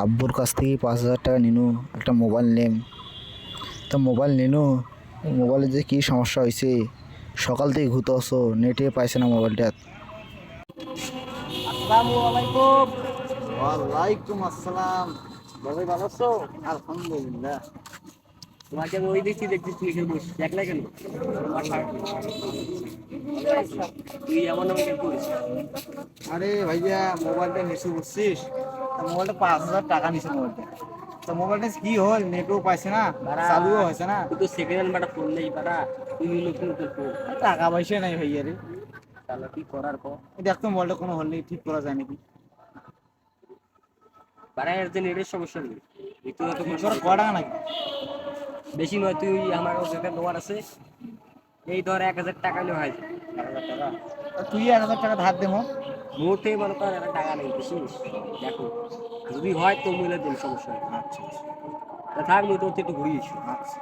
আব্বুর কাছ থেকে পাঁচ হাজার টাকা নিনু একটা মোবাইল নেম। তা মোবাইল নিনু মোবাইলে যে কী সমস্যা হয়েছে সকাল থেকে ঘুরতে আসো নেটে পাইছে না মোবাইলটা ওয়ালাইকুম আসসালাম। বাবাই ভালো আছো? আলহামদুলিল্লাহ। তোমাকে ওই দেখছি দেখছিস তুই এখানে বসে দেখলে কেন? তোমার শার্ট নেই। তুই এমন এমন করিস আরে ভাইয়া মোবাইলটা নিচু বুঝছিস তা মোবাইলটা পাঁচ হাজার টাকা নিছে মোবাইলটা তো মোবাইলটা কি হল? নেটও পাইছে না? চালুও হয়েছে না? তুই তো সেকেন্ড হ্যান্ড বাটা ফোন নেই বাড়া। তুই নতুন নতুন টাকা পয়সা নাই ভাইয়া রে তাহলে কি করার পর দেখতো মোবাইলটা কোনো হল নেই ঠিক করা যায় নাকি? এর যে নেটের সমস্যা নেই। ব্যক্তিগত কোনো নাকি? বেশি নয় তুই আমার একটা দোকান আছে। এই ধর এক হাজার টাকা নিয়ে হয় এক হাজার। টাকা তুই এক হাজার টাকা ধার দেবো মোট থেকে মনে কর একটা টাকা নেই বুঝছিস? দেখো যদি হয় তো মিলে দিন সমস্যা নেই। আচ্ছা আচ্ছা। তা থাক তোর একটু ঘুরিয়েছি আচ্ছা।